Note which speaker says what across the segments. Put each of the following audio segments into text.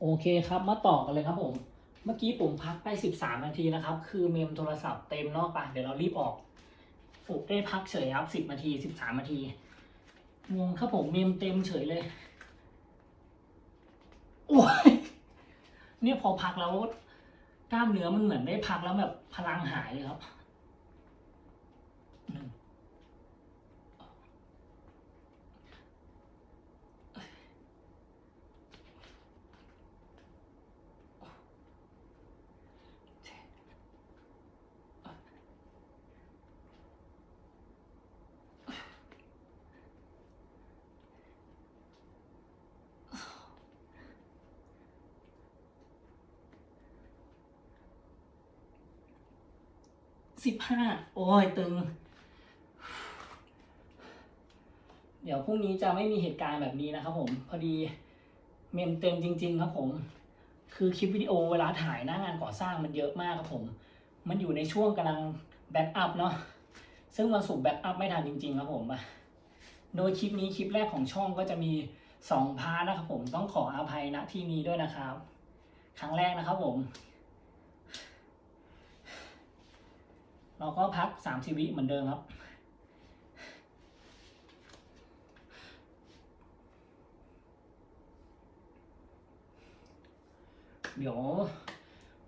Speaker 1: โอเคครับมาต่อกันเลยครับผม เมื่อกี้ผมพักไป 13 นาทีนะครับ คือเมมโทรศัพท์เต็มเนอกปะเดี๋ยวเรารีบออกโอ้ได้พักเฉยครับ 10 นาที 13 นาทีงงครับผมเมมเต็มเฉยเลยโอ้ยเนี่ยพอพักแล้วกล้ามเนื้อมันเหมือนได้พักแล้วแบบพลังหายเลยครับหนึ่ง สิบห้าโอ้ยตึง เดี๋ยวพรุ่งนี้จะไม่มีเหตุการณ์แบบนี้นะครับผม พอดีเมมเต็มจริง ๆ ครับผม คือคลิปวิดีโอเวลาถ่ายหน้างานก่อสร้างมันเยอะมากครับผม มันอยู่ในช่วงกำลังแบ็กอัพเนาะซึ่งวันศุกร์แบ็กอัพไม่ทันจริง ๆ ครับผมอะโดยคลิปนี้คลิปแรกของช่องก็จะมีสองพาร์ทนะครับผมต้องขออภัยณที่นี้ด้วยนะครับ ครั้งแรกนะครับผม เราก็พักสามสิบวิเหมือนเดิมครับ เดี๋ยว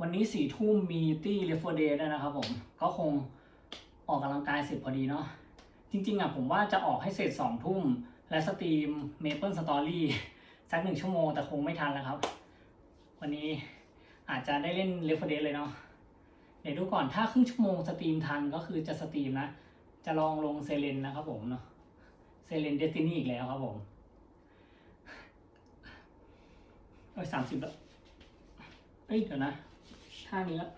Speaker 1: วันนี้สี่ทุ่มมีตี้เรฟเฟอร์เดย์ด้วยนะครับผม ก็คงออกกำลังกายเสร็จพอดีเนาะจริงๆอะผมว่าจะออกให้เสร็จสองทุ่ม และสตรีม Maple Story สักหนึ่งชั่วโมงแต่คงไม่ทันแล้วครับ วันนี้อาจจะได้เล่นเรฟเฟอร์เดย์เลยเนาะ เดี๋ยวดูก่อนถ้าครึ่งชั่วโมงสตรีมทันก็คือจะสตรีมนะ จะลองลงเซเลนนะครับผมเนาะเซเลนเดสตินีอีกแล้วครับผมเอ้ยสามสิบแล้วเอ้ยเดี๋ยวนะท่านี้แล้ว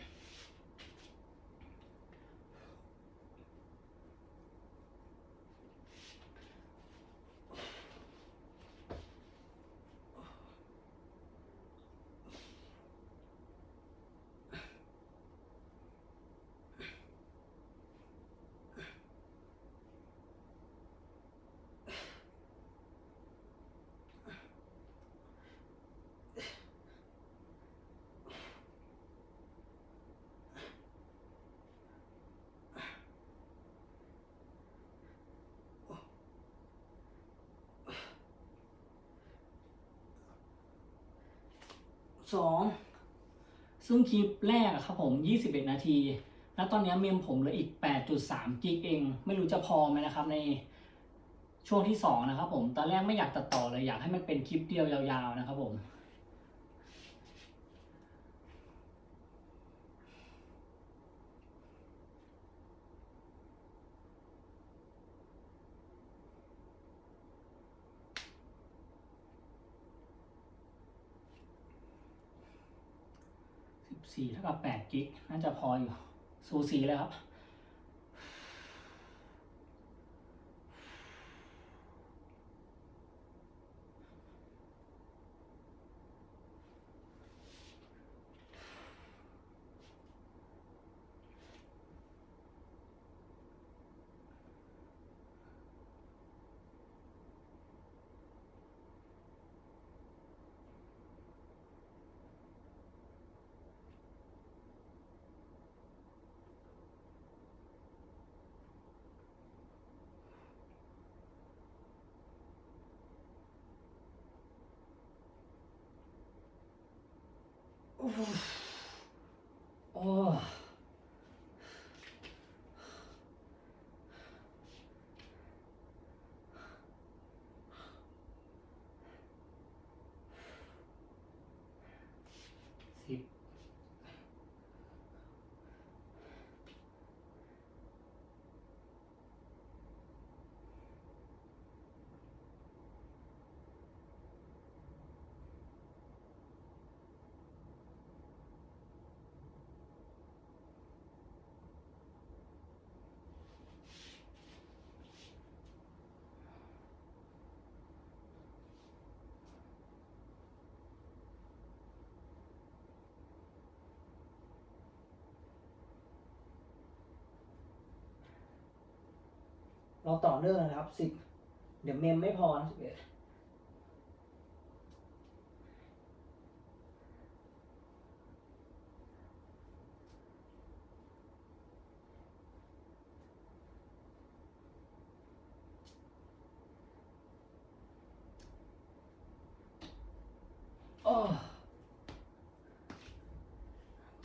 Speaker 1: สองซึ่งคลิปแรกครับผม 21 นาที แล้วตอนนี้เมมผมเหลืออีก 8.3 กิกเอง ไม่รู้จะพอไหมนะครับในช่วงที่ 2 นะครับผม ตอนแรกไม่อยากตัดต่อเลยอยากให้มันเป็นคลิปเดียวยาวๆนะครับผม 14เท่ากับ8กิกน่าจะพออยู่สูสีเลยครับ โอ้ เราต่อเนื่องนะครับสิบเดี๋ยวเมมไม่พอนะสิบเอ็ด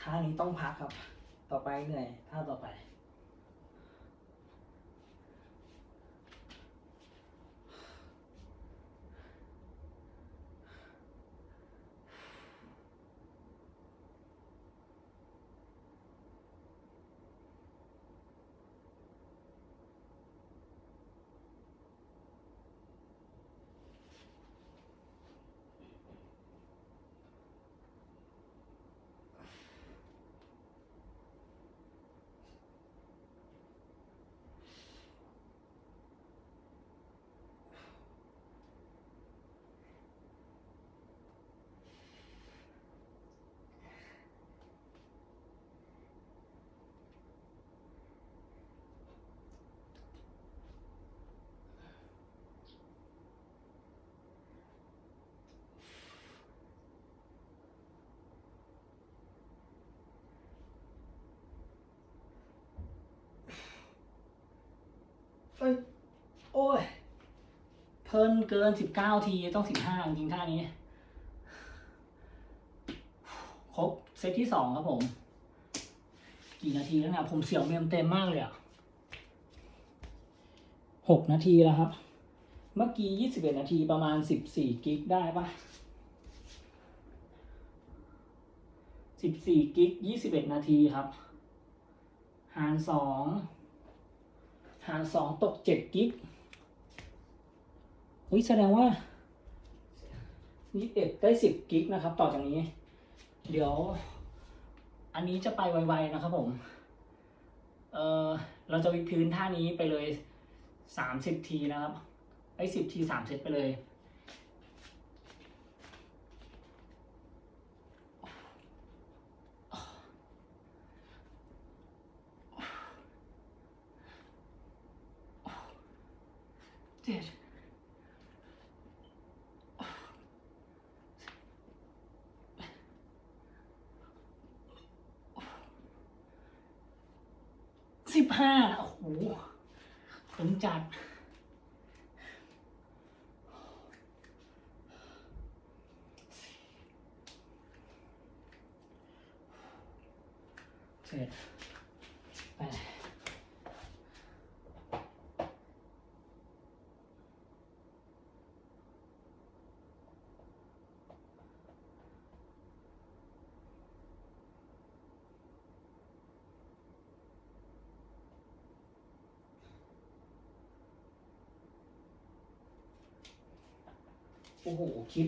Speaker 1: ท่านี้ต้องพักครับ ต่อไปเหนื่อยท่าต่อไป เพลินเกินสิบเก้าทีต้องสิบห้าจริงท่านี้ ครบเซตที่สองครับผม กี่นาทีแล้วเนี่ยผมเสียวเมมเต็มมากเลยอะหกนาทีแล้วครับ เมื่อกี้ยี่สิบเอ็ดนาทีประมาณสิบสี่กิกได้ปะสิบสี่กิกยี่สิบเอ็ดนาทีครับ หารสองหารสองตกเจ็ดกิก อุ้ยแสดงว่ายี่สิบเอ็ดได้สิบกิกนะครับ ต่อจากนี้ เดี๋ยว อันนี้จะไปไวๆนะครับผมเออเราจะวิดพื้นท่านี้ไปเลยสามสิบทีนะครับไอ้สิบทีสามเซตไปเลยเจ็ด บห้าโอ้โหถึงจัด เสร็จปด โอ้โหคลิป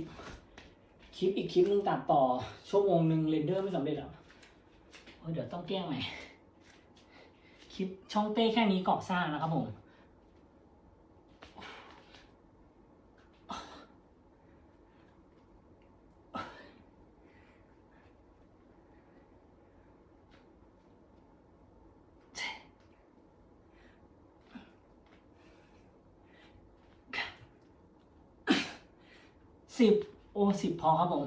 Speaker 1: คลิปอีกคลิปนึงตัดต่อ ชั่วโมงหนึ่งเรนเดอร์ไม่สำเร็จหรออเดี๋ยวต้องแก้ใหม่ คลิปช่องเต้แค่นี้ก่อสร้างนะครับผม สิบโอ้สิบพอครับผม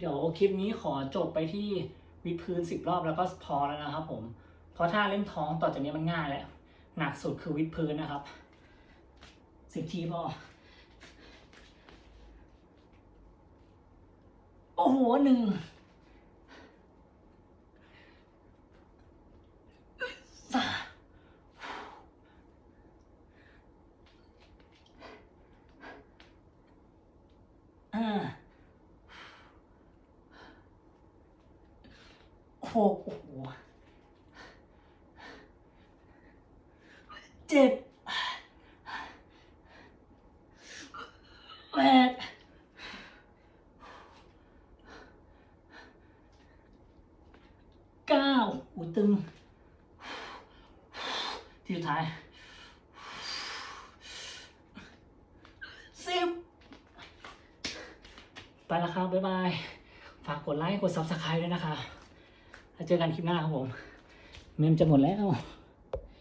Speaker 1: เดี๋ยวคลิปนี้ขอจบไปที่วิดพื้นสิบรอบแล้วก็พอแล้วนะครับผม เพราะถ้าเล่นท้องต่อจากนี้มันง่ายแล้วหนักสุดคือวิดพื้นนะครับสิบทีพอ โอ้โหหนึ่งสามอ่า หกโอ้โหเจ็ดแปดเก้าโอ้โหตึง ที่สุดท้ายสิบไปแล้วครับ บ๊ายบาย ฝากกดไลค์ กด subscribe ด้วยนะคะ เจอกันคลิปหน้าครับผม เมมจะหมดแล้ว